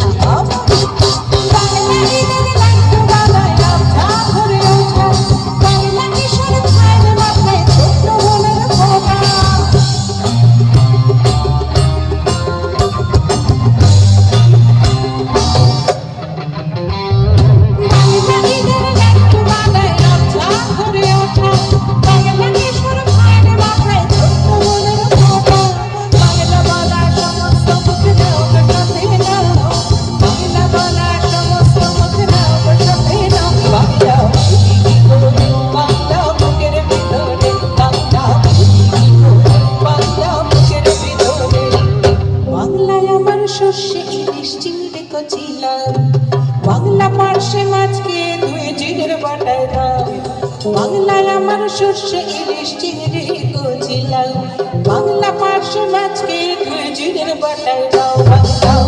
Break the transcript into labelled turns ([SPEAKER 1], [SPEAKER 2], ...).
[SPEAKER 1] up. শস্যে ইলিশ চিংড়ি কচিলাম। বাংলা পার্শ্বে মাছকে ধুয়ে জিনের বাটায় দাও বাংলায় আমার শস্যে ইলিশ চিংড়ি কচিলাম। বাংলা পার্শ্বে মাছকে ধুয়ে জিনের বাটায় বাংলা